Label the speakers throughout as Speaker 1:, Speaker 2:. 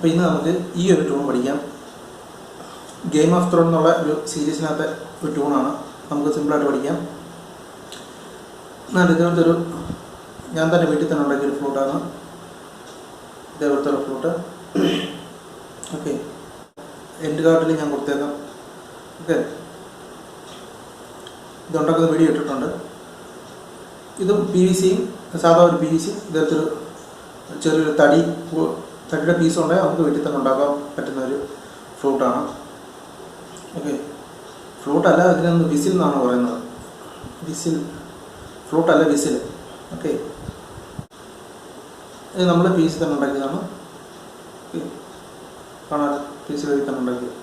Speaker 1: അപ്പോൾ ഇന്ന് നമുക്ക് ഈ ഒരു ട്യൂൺ പഠിക്കാം. ഗെയിം ഓഫ് ത്രോൺ എന്നുള്ള ഒരു സീരീസിനകത്തെ ഒരു ട്യൂണാണ് നമുക്ക് സിമ്പിളായിട്ട് പഠിക്കാം. എന്നാൽ ഇതിനകത്ത് ഒരു ഞാൻ തന്നെ വീട്ടിൽ തന്നെ ഉണ്ടാക്കിയ ഒരു ഫ്ലൂട്ടാണ് ഇതേപോലത്തെ ഒരു ഫ്ലൂട്ട് ഓക്കെ എന്റെ കാർഡിൽ ഞാൻ കൊടുത്തേക്കാം. ഓക്കെ ഇതുണ്ടാക്കുന്ന വീഡിയോ ഇട്ടിട്ടുണ്ട്. ഇതും പി വി സിയും സാധാ ഒരു പി വി സി ഇതേപോലത്തെ ഒരു ചെറിയൊരു തടി തടിയുടെ പീസ് ഉണ്ടെങ്കിൽ നമുക്ക് വീട്ടിൽ തന്നെ ഉണ്ടാക്കാൻ പറ്റുന്ന ഒരു ഫ്ലൂട്ടാണ് ഓക്കെ ഫ്ലൂട്ടല്ല ഇതിനൊന്ന് വിസിൽ എന്നാണ് പറയുന്നത്. വിസിൽ ഫ്ലൂട്ടല്ല വിസിൽ ഓക്കെ ഇത് നമ്മൾ പീസ് തന്നെ ഉണ്ടാക്കിയതാണ്. കാണാൻ പീസ് വഴി തന്നെ ഉണ്ടാക്കിയത്.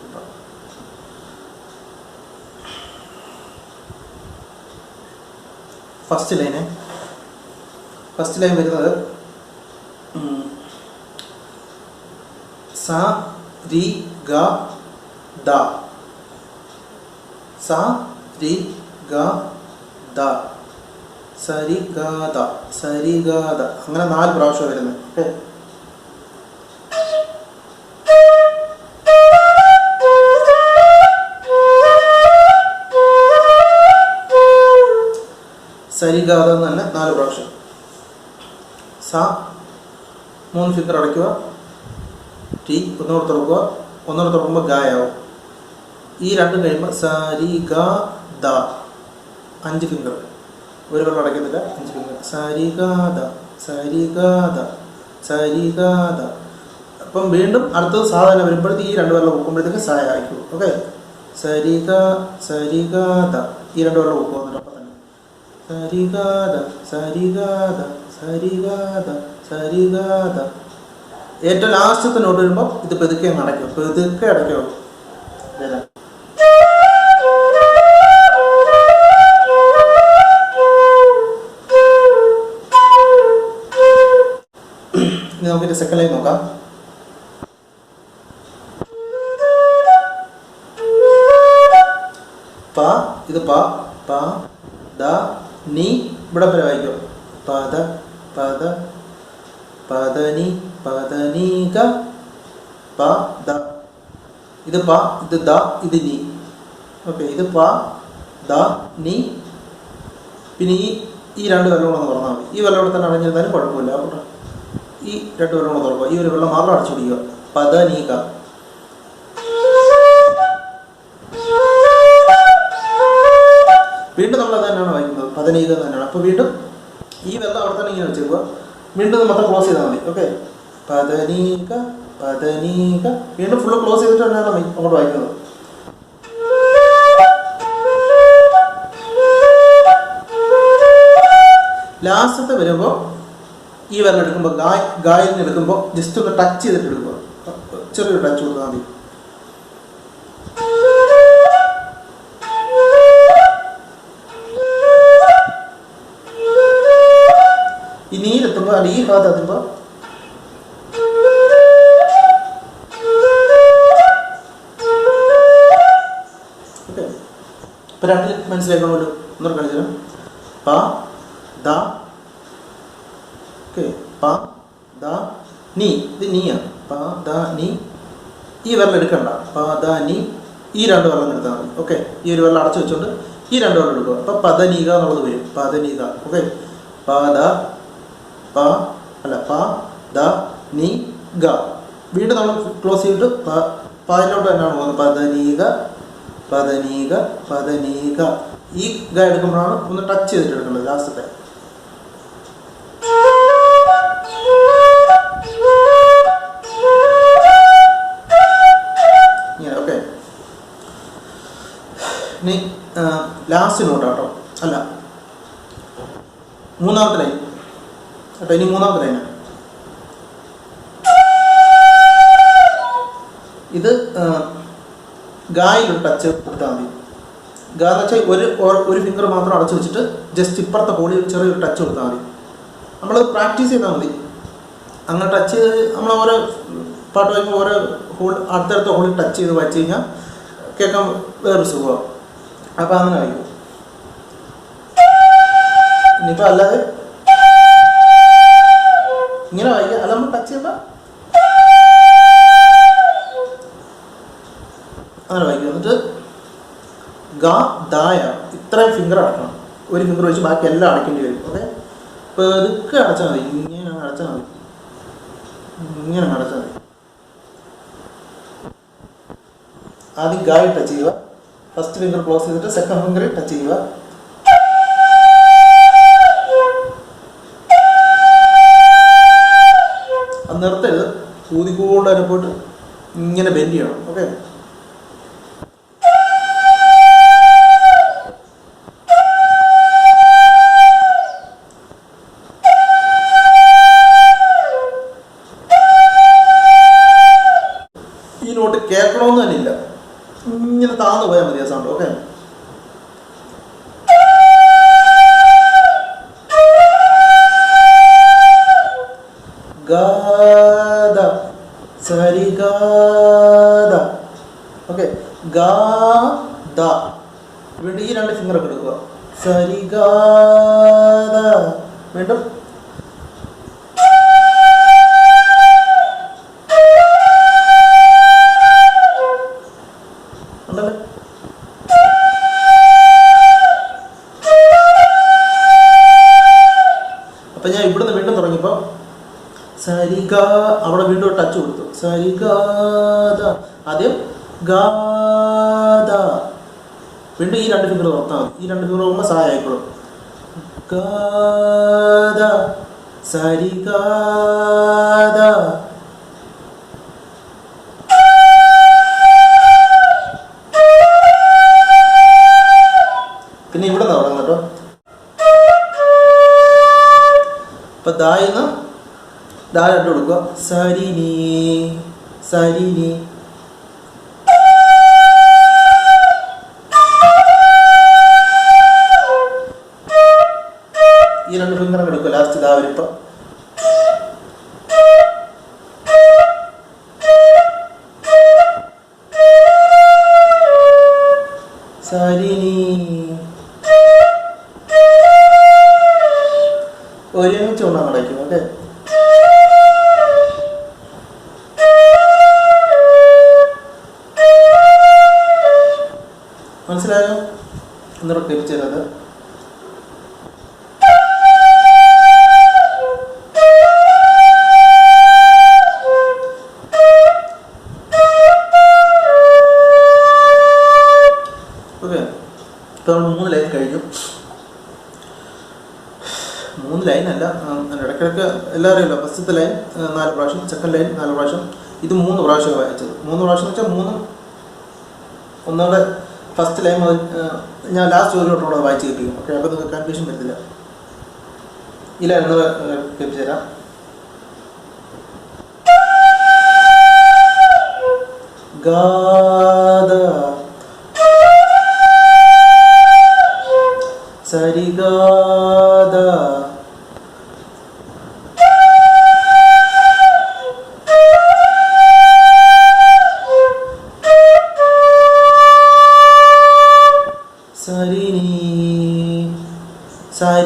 Speaker 1: ഫസ്റ്റ് ലൈന് ഫസ്റ്റ് ലൈൻ വരുന്നത് സ രി ഗ ദ. സ രി ഗ ദ. സരി ഗ ദ അങ്ങനെ നാല് പ്രാവശ്യം വരുന്നത് ഓക്കെ എന്ന് തന്നെ നാല് പ്രാവശ്യം. സ മൂന്ന് ഫിക്കർ അടയ്ക്കുക. ടി ഒന്നുകൂടെ തുറക്കുക ഒന്നുകൂടെ തുറക്കുമ്പോൾ ഗായാവും ഈ രണ്ടും കഴിയുമ്പോൾ സാരി ഗ ദ അഞ്ച് ഫിംഗർ ഒരു വെള്ളം അടയ്ക്കുന്നില്ല അഞ്ച് ഫിംഗർ സാരി ഗ ദ സാരി ഗ ദ സാരി ഗ ദ അപ്പം വീണ്ടും അടുത്തത് സാധാരണ വരുമ്പോഴത്തേക്ക് ഈ രണ്ട് വെള്ളം ഒക്കുമ്പോഴത്തേക്ക് സായ ആയിക്കോളൂ ഓക്കെ സരി ഗ സരി ഗ ദ ഈ രണ്ട് വെള്ളം പൊക്കുക എന്നിട്ട് അപ്പം തന്നെ സരിഗാത സരിഗാത ഗ സരിഗാത ഏറ്റവും ലാസ്റ്റത്തെ നോട്ട് വരുമ്പോൾ ഇത് പെതുക്കെ അങ്ങ് അടയ്ക്കും. പെതുക്കെ അടയ്ക്കും. ഇതാ. ഇനി സെക്കൻഡ് ലൈൻ നോക്കാം. പ ഇത് പ പ ദ നീ ഇവിടെ വരെ വായിക്കോ പദ പദ പദനി പതനീക പ ദ. ഇത് പ ഇത് ദ ഇത് നീ. ഓക്കെ ഇത് പ ദ നീ. പിന്നെ ഈ ഈ രണ്ട് വെള്ളം കൂടെ തുറന്നാൽ മതി. ഈ വെള്ളം കൂടെ തന്നെ അടഞ്ഞിരുന്നാലും കുഴപ്പമില്ല. അപ്പോൾ ഈ രണ്ട് വെള്ളം കൂടെ തുറക്കുക ഈ ഒരു വെള്ളം മാത്രം അടച്ചു പിടിക്കുക. പതനീക വീണ്ടും നമ്മൾ അത് തന്നെയാണ് വായിക്കുന്നത്. പതനീക തന്നെയാണ്. അപ്പോൾ വീണ്ടും ഈ വെള്ളം അവിടെ തന്നെ ഇങ്ങനെ വെച്ചേക്കുക. വീണ്ടും മൊത്തം ക്ലോസ് ചെയ്താൽ മതി. ഓക്കെ പതനീക പതനീക. വീണ്ടും ഫുള്ള് ക്ലോസ് ചെയ്തിട്ട് തന്നെയാണ് അങ്ങോട്ട് വായിക്കുന്നത് ലാസ്റ്റത്തെ വരുമ്പോൾ ഈ വരണം എടുക്കുമ്പോൾ ഗായ് ഗായിൽ നിന്ന് എടുക്കുമ്പോൾ ജസ്റ്റ് ഒന്ന് ടച്ച് ചെയ്തിട്ട് എടുക്കുക ചെറിയൊരു ടച്ച് കൊടുത്താൽ മതി. ഈ ഈ ഭാഗത്ത് എത്തുമ്പോൾ ഓക്കെ. ഇപ്പം രണ്ടിൽ മനസ്സിലാക്കണമല്ലോ ഒന്നും കാണിച്ചു പ ദ ഓക്കെ. പ ദ നീ. ഇത് നീയാണ് പ ദ നീ. ഈ വെള്ളം എടുക്കണ്ട. പ ദ നീ. ഈ രണ്ട് വെള്ളം എടുത്താൽ മതി. ഓക്കെ. ഈ ഒരു വെള്ളം അടച്ചു വെച്ചുകൊണ്ട് ഈ രണ്ട് വെള്ളം എടുക്കുക. അപ്പം പദനീക എന്നുള്ളത് വരും. പദനീക ഓക്കെ. പ ദ അല്ല പ ദ നീ ഗ. വീണ്ടും നമ്മൾ ക്ലോസ് ചെയ്തിട്ട് പ പതിലോട്ട് തന്നെയാണ് പോകുന്നത്. പദനീക പദനീക പദനീക ഈ ഗ എടുക്കുമ്പോഴാണ് ഒന്ന് ടച്ച് ചെയ്തിട്ട് എടുക്കേണ്ടത് ലാസ്റ്റത്തെ ഇനി ലാസ്റ്റ് നോട്ടാട്ടോ അല്ല മൂന്നാമത്തെ ലൈൻ കേട്ടോ ഇനി മൂന്നാമത്തെ ലൈനാണ് ഇത് ഗായിലൊരു ടച്ച് കൊടുത്താൽ മതി. ഗാ എന്ന് വെച്ചാൽ ഒരു ഒരു ഫിംഗർ മാത്രം അടച്ചു വെച്ചിട്ട് ജസ്റ്റ് ഇപ്പുറത്തെ ഹോളിൽ ചെറിയൊരു ടച്ച് കൊടുത്താൽ മതി. നമ്മൾ പ്രാക്ടീസ് ചെയ്താൽ മതി. അങ്ങനെ ടച്ച് ചെയ്ത് നമ്മൾ ഓരോ പാട്ട് വായിക്കുമ്പോൾ ഓരോ ഹോൾ അടുത്തടുത്ത ഹോളിൽ ടച്ച് ചെയ്ത് വായിച്ചു കഴിഞ്ഞാൽ കേൾക്കാൻ വേറൊരു സുഖമാണ് അപ്പോൾ അങ്ങനെ വായിക്കും. ഇനിയിപ്പോൾ അല്ലാതെ ഇങ്ങനെ വായിക്കുക. അത് നമ്മൾ ടച്ച് ചെയ്യുമ്പോ അങ്ങനെ വായിക്കുക. എന്നിട്ട് ഗ ദായ ഇത്രയും ഫിംഗർ അടക്കണം. ഒരു ഫിംഗർ വെച്ച് ബാക്കി എല്ലാം അടയ്ക്കേണ്ടി വരും. അതെ? പെതുക്കെ അടച്ചാൽ മതി. ഇങ്ങനെ അടച്ചാൽ മതി. ഇങ്ങനെ അടച്ചാൽ മതി. ആദ്യം ഗായി ടച്ച് ചെയ്യുക. ഫസ്റ്റ് ഫിംഗർ ക്ലോസ് ചെയ്തിട്ട് സെക്കൻഡ് ഫിംഗർ ടച്ച് ചെയ്യുക. അത് നിർത്തരുത്. തന്നെ പോയിട്ട് ഇങ്ങനെ ബെൻഡ് ചെയ്യണം. ഓക്കെ ഈ നോട്ട് കേൾക്കണമെന്ന് തന്നെ ഇല്ല. ഇങ്ങനെ താന്നു പോയാൽ മതി. ഗാദ. സരി ഗാദ ഓക്കെ. ഗാദ. വീണ്ടും ഈ രണ്ട് ഫിംഗർ ഒക്കെ എടുക്കുക. സരി ഗാദ വീണ്ടും അപ്പൊ ഞാൻ ഇവിടെ സരിഗ. അവിടെ വീണ്ടും ടച്ച് കൊടുത്തു. സരിഗാദ ആദ്യം ഗാദ വീണ്ടും ഈ രണ്ട് ഫിംഗർ മതി. ഈ രണ്ട് ഫിംഗർ പോകുമ്പോൾ സായ ആയിക്കോളും. ഗാദ സരിഗാദ പിന്നെ ഇവിടെ തുടങ്ങും കേട്ടോ. ഇപ്പൊ ദായിന്ന് ദാ കൊടുക്കുക സരിനി സരിനി. ഈ രണ്ട് ഫിംഗർ എടുക്കുക. ലാസ്റ്റ് സരിനി. ഒരുമിച്ച് കൊണ്ടാണ് അടയ്ക്കുന്നത് ഓക്കെ? മനസ്സിലായോ? എന്ന് ക്ലിപ്പ് ചെയ്തത് ഓക്കെ. ഇപ്പൊ നമ്മൾ മൂന്ന് ലൈൻ കഴിഞ്ഞു. മൂന്ന് ഉം, ഇടയ്ക്കിടയ്ക്ക് അറിയില്ല ഫസ്റ്റത്തെ ലൈൻ നാല് പ്രാവശ്യം സെക്കൻഡ് ലൈൻ നാല് പ്രാവശ്യം. ഇത് മൂന്ന് പ്രാവശ്യം വായിച്ചത്. മൂന്ന് പ്രാവശ്യം എന്ന് വെച്ചാൽ മൂന്ന് ഒന്നുകൂടെ ഫസ്റ്റ് ലൈൻ മുതൽ ഞാൻ ലാസ്റ്റ് കൂടെ വായിച്ച് കേൾപ്പിക്കും. ഓക്കെ അപ്പോൾ നിങ്ങൾക്ക് കൺഫ്യൂഷൻ വരുന്നില്ല. ഇല്ല എന്ന് കേൾപ്പിച്ച് തരാം. ഗാദ സരിഗാദ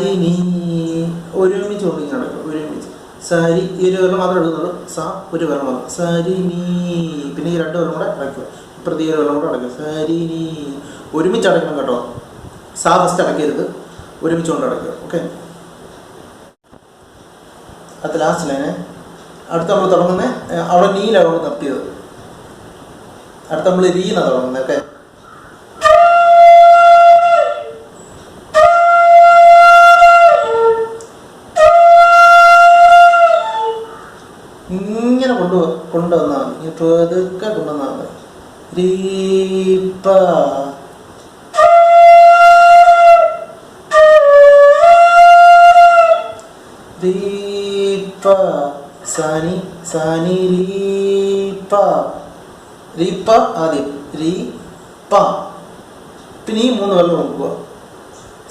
Speaker 1: സരിനി ഒരുമിച്ച് നടക്കും ഒരുമിച്ച്. സരി ഈ ഒരു വിരൽ മാത്രമേ എടുക്കുന്നുള്ളൂ. സ ഒരു വിരൽ മാത്രം. സരിനി. പിന്നെ ഈ രണ്ട് വിരലും കൂടെ അടയ്ക്കുക. ഈ ഒരു വിരലും കൂടെ അടയ്ക്കുക. സരിനി. ഒരുമിച്ച് അടയ്ക്കണം കേട്ടോ. സാ ഫസ്റ്റ് അടയ്ക്കരുത്. ഒരുമിച്ച് കൊണ്ട് അടയ്ക്കുക. ഓക്കെ അത് ലാസ്റ്റ് ലൈനെ അടുത്ത നമ്മൾ തുടങ്ങുന്നത് അവിടെ നീലാണ് നിർത്തിയത്. അടുത്ത നമ്മൾ രീന തുടങ്ങുന്നത് ഓക്കെ പതുക്കെ കൊണ്ടുവന്നാണ് ദീപ രീപ്പ സാനി സാനി സനി രീപ്പ രീപ്പ ആദ്യം. രീ പ. പിന്നെ ഈ മൂന്ന് വെള്ളം നോക്കുക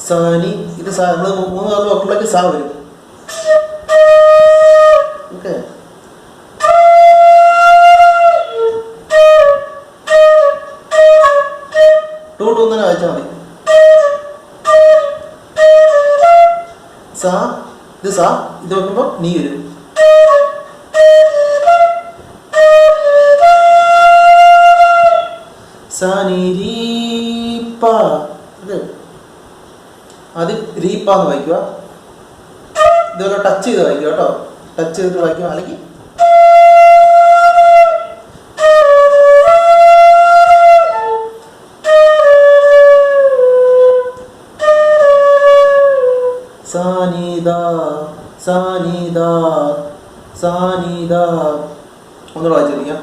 Speaker 1: സാനി ഇത് സാ നമ്മൾ മൂന്ന് വെള്ളം നോക്കുമ്പോഴേക്ക് സാ വരും. സാ ഇത് സാ ഇത് വെക്കുമ്പോൾ നീ വരും. സാനി രീപ്പ. ഓക്കെ ആദ്യം രീപ്പ എന്ന് വായിക്കുക. ഇതുപോലെ ടച്ച് ചെയ്ത് വായിക്കുക കേട്ടോ. ടച്ച് ചെയ്തിട്ട് വായിക്കുക. അല്ലെങ്കിൽ ഒന്നുകൂടെ വായിച്ചിരിക്കാം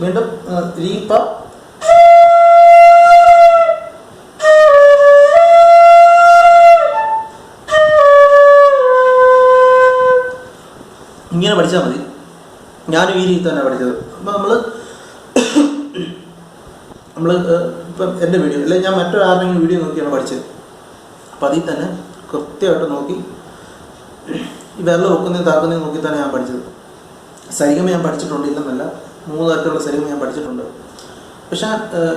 Speaker 1: വീണ്ടും ദീപ. ഇങ്ങനെ പഠിച്ചാൽ മതി. ഞാനും ഈ രീതി തന്നെ പഠിച്ചത്. അപ്പം നമ്മൾ നമ്മൾ ഇപ്പം എന്റെ വീഡിയോ അല്ലെങ്കിൽ ഞാൻ മറ്റൊരാരുടെങ്കിലും വീഡിയോ നോക്കിയാണ് പഠിച്ചത്. അപ്പം അതിൽ തന്നെ കൃത്യമായിട്ട് നോക്കി ഈ വെള്ളം ഒക്കുന്നതും താക്കുന്നതും നോക്കി തന്നെ ഞാൻ പഠിച്ചത്. സരിഗമ ഞാൻ പഠിച്ചിട്ടുണ്ട് ഇല്ലെന്നല്ല മൂന്ന് തരത്തിലുള്ള സരിഗമ ഞാൻ പഠിച്ചിട്ടുണ്ട്. പക്ഷേ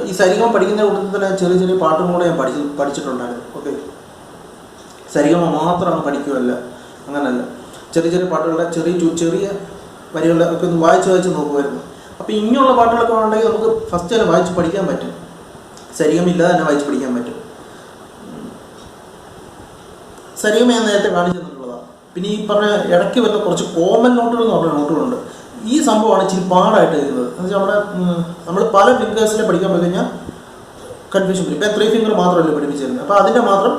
Speaker 1: ഈ സരിഗമ പഠിക്കുന്ന കൂട്ടത്തിൽ തന്നെ ചെറിയ ചെറിയ പാട്ടും കൂടെ ഞാൻ പഠിച്ച് പഠിച്ചിട്ടുണ്ടായിരുന്നു. ഓക്കെ? സരിഗമ മാത്രം അങ്ങ് പഠിക്കുമല്ല അങ്ങനല്ല. ചെറിയ ചെറിയ പാട്ടുകളുടെ ചെറിയ ചെറിയ വരികളുടെ ഒക്കെ ഒന്ന് വായിച്ച് വായിച്ച് നോക്കുമായിരുന്നു. അപ്പോൾ ഇങ്ങനെയുള്ള പാട്ടുകളൊക്കെ ഉണ്ടെങ്കിൽ നമുക്ക് ഫസ്റ്റ് തന്നെ വായിച്ച് പഠിക്കാൻ പറ്റും. സരിഗമില്ലാതെ തന്നെ വായിച്ച് പഠിക്കാൻ പറ്റും. സരിഗമ ഞാൻ നേരത്തെ കാണിച്ചു തന്നിട്ടുള്ളതാണ് പിന്നെ ഈ പറഞ്ഞ ഇടയ്ക്ക് വരുന്ന കുറച്ച് കോമൺ നോട്ടുകൾ എന്ന് പറഞ്ഞ നോട്ടുകളുണ്ട്. ഈ സംഭവമാണ് ഇച്ചിരി പാടായിട്ട് വരുന്നത് എന്ന് വെച്ചാൽ നമ്മുടെ നമ്മൾ പല ഫിംഗേഴ്സിനെ പഠിക്കാൻ പോയി കഴിഞ്ഞാൽ കൺഫ്യൂഷൻ വരും. ഇപ്പം ത്രീ ഫിംഗർ മാത്രമല്ല പഠിപ്പിച്ചിരുന്നത്. അപ്പോൾ അതിന്റെ മാത്രം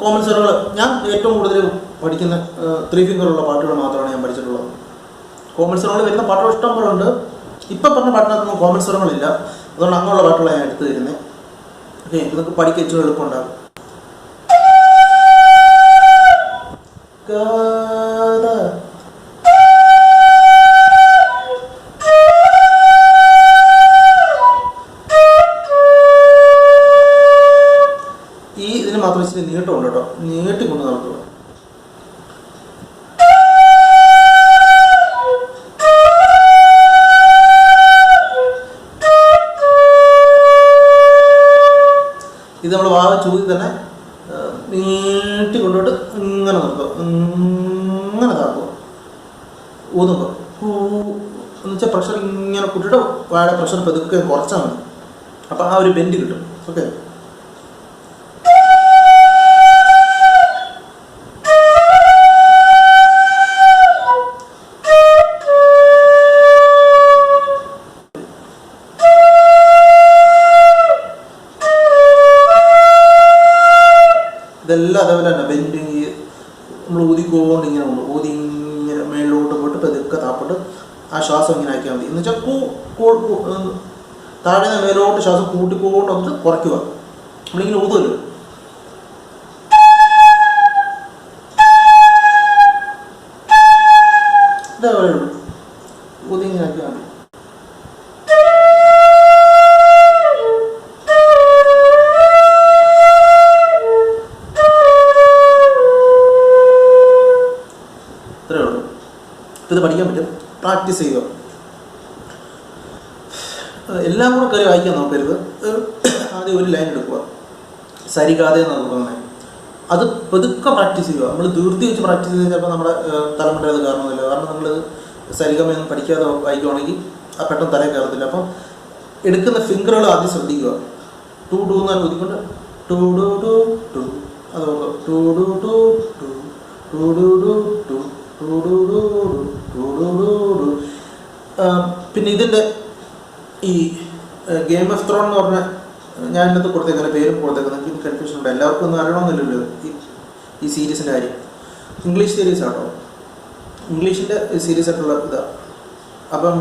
Speaker 1: കോമൺ സെറുകൾ ഞാൻ ഏറ്റവും കൂടുതൽ പഠിക്കുന്ന ത്രീ ഫിംഗറുള്ള പാട്ടുകൾ മാത്രമാണ് ഞാൻ പഠിച്ചിട്ടുള്ളത്. കോമൺ സ്വരങ്ങൾ വരുന്ന പാട്ടുകൾ ഇഷ്ടം പോലെ ഉണ്ട്. ഇപ്പം പറഞ്ഞ പാട്ടിനകത്തൊന്നും കോമൺ സ്വരങ്ങളില്ല അതുകൊണ്ട് അങ്ങനെയുള്ള പാട്ടുകളാണ് ഞാൻ എടുത്തു തരുന്നത് ഓക്കെ ഇതൊക്കെ പഠിക്കാൻ ഏറ്റവും എളുപ്പമുണ്ടാകും ഈ ഇതിന് മാത്രം ഇച്ചിരി നീട്ടമുണ്ട് കേട്ടോ. നീട്ടിക്കൊണ്ട് നടക്കുക ചൂതി തന്നെ നീട്ടി കൊണ്ടുപോയിട്ട് ഇങ്ങനെ നിർത്തുക ഇങ്ങനെ താക്കുക ഊതുമ്പോൾ എന്ന് വെച്ചാൽ പ്രഷർ ഇങ്ങനെ കൂട്ടിയിട്ട് വാഴ പ്രഷർ പതുക്കെ കുറച്ചാൽ മതി. അപ്പോൾ ആ ഒരു ബെൻഡ് കിട്ടും. ഓക്കെ ഇതെല്ലാം അതേപോലെ തന്നെ. ബെൻഡ് നമ്മൾ ഊതിക്കോണ്ട് ഇങ്ങനെ പോകും ഊതി ഇങ്ങനെ മേളിലോട്ട് പോയിട്ട് പതുക്കെ താപ്പിട്ട് ആ ശ്വാസം ഇങ്ങനെ ആക്കിയാൽ മതി. എന്ന് വെച്ചാൽ കൂ കൂ- താഴെ നിന്ന് മേലോട്ട് ശ്വാസം കൂട്ടിക്കൊണ്ട് വന്നിട്ട് കുറയ്ക്കുക. നമ്മളിങ്ങനെ ഊതുമല്ലോ ഇതേപോലെ ഊതി ഇങ്ങനെ ആക്കിയാൽ മതി. ഇത് പഠിക്കാൻ പറ്റും. പ്രാക്ടീസ് ചെയ്യുക എല്ലാം കൂടെ കയറി വായിക്കാൻ നോക്കരുത് ആദ്യം ഒരു ലൈൻ എടുക്കുക. സരികാതെ എന്നാണ് തോന്നുന്നത് അത് പതുക്കെ പ്രാക്ടീസ് ചെയ്യുക. നമ്മൾ ദീർത്തി വെച്ച് പ്രാക്ടീസ് ചെയ്ത് ചിലപ്പോൾ നമ്മുടെ ഏഹ്, തലമുറ കാരണമൊന്നുമില്ല കാരണം നമ്മൾ സരിഗമയൊന്നും പഠിക്കാതെ വായിക്കുവാണെങ്കിൽ ആ പെട്ടെന്ന് തലയിൽ കയറത്തില്ല. അപ്പം എടുക്കുന്ന ഫിംഗറുകൾ ആദ്യം ശ്രദ്ധിക്കുക. ടു ടു എന്ന് ഒതുക്കൊണ്ട് ടു ടു ടു. ടു. ഡു ടു ടു ടു. ടു ടു ടു ടു. ടു ടു ടു ടു. പിന്നെ ഇതിന്റെ ഈ ഗെയിം ഓഫ് ത്രോൺ എന്ന് പറഞ്ഞ ഞാൻ ഇന്നത്തെ കൊടുത്തേക്കുന്ന പേരും കൊടുത്തേക്കുന്ന എനിക്ക് കൺഫ്യൂഷൻ ഉണ്ട്. എല്ലാവർക്കും ഒന്നും അറിയണമെന്നില്ലല്ലോ ഈ ഈ സീരീസിന്റെ കാര്യം. ഇംഗ്ലീഷ് സീരീസ് ആട്ടോ? ഇംഗ്ലീഷിന്റെ സീരീസ് ആയിട്ടുള്ള ഇതാ. അപ്പം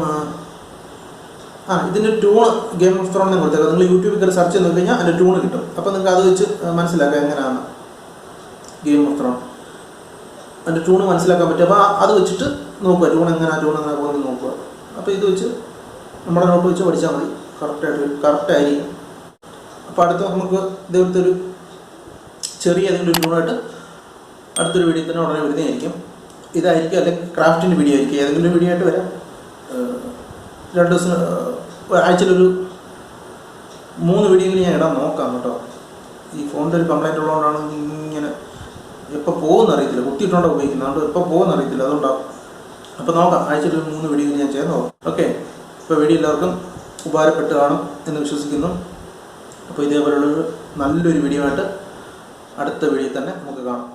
Speaker 1: ആ, ഇതിന്റെ ട്യൂണ് ഗെയിം ഓഫ് ത്രോൺ എന്ന് കൊടുത്തേക്കാം. നിങ്ങൾ യൂട്യൂബിൽ കയറി സെർച്ച് ചെയ്ത് നോക്കി കഴിഞ്ഞാൽ അതിന്റെ ട്യൂണ് കിട്ടും. അപ്പം നിങ്ങൾക്ക് അത് വെച്ച് മനസ്സിലാക്കാം എങ്ങനെയാണ് ഗെയിം ഓഫ് ത്രോൺ അതിന്റെ ട്യൂണ് മനസ്സിലാക്കാൻ പറ്റും. അപ്പോൾ അത് വെച്ചിട്ട് നോക്കുക. ട്യൂൺ എങ്ങനെ ട്യൂൺ എങ്ങനെ പോകുന്നത് നോക്കുക. അപ്പോൾ ഇത് വെച്ച് നമ്മുടെ നോട്ട് വെച്ച് പഠിച്ചാൽ മതി. കറക്റ്റായിട്ട് കറക്റ്റ് ആയിരിക്കും. അപ്പോൾ അടുത്ത നമുക്ക് ഇതേപോലത്തെ ഒരു ചെറിയ ഏതെങ്കിലും ട്യൂണായിട്ട് അടുത്തൊരു വീഡിയോ തന്നെ ഉടനെ വരുന്നതായിരിക്കും. ഇതായിരിക്കും അല്ലെങ്കിൽ ക്രാഫ്റ്റിന്റെ വീഡിയോ ആയിരിക്കും. ഏതെങ്കിലും വീഡിയോ ആയിട്ട് വരാം. രണ്ട് ദിവസം ആഴ്ചയിലൊരു മൂന്ന് വീഡിയോയിൽ ഞാൻ ഇടാൻ നോക്കാം കേട്ടോ. ഈ ഫോണിന്റെ ഒരു കംപ്ലൈന്റ് ഉള്ളതുകൊണ്ടാണ് ഇങ്ങനെ എപ്പോൾ പോകുമെന്ന് കുത്തിയിട്ടുണ്ടോ ഉപയോഗിക്കുന്നത്. അതുകൊണ്ട് എപ്പോൾ പോകുമെന്ന് അറിയത്തില്ല. അതുകൊണ്ടാവും അപ്പോൾ നോക്കാം ആഴ്ചയിൽ മൂന്ന് വീഡിയോ ഞാൻ ചെയ്യാൻ നോക്കാം. ഓക്കെ? ഇപ്പോൾ വീഡിയോ എല്ലാവർക്കും ഉപകാരപ്പെട്ട് കാണും എന്ന് വിശ്വസിക്കുന്നു. അപ്പോൾ ഇതേപോലുള്ളൊരു നല്ലൊരു വീഡിയോ ആയിട്ട് അടുത്ത വീഡിയോ തന്നെ നമുക്ക് കാണാം.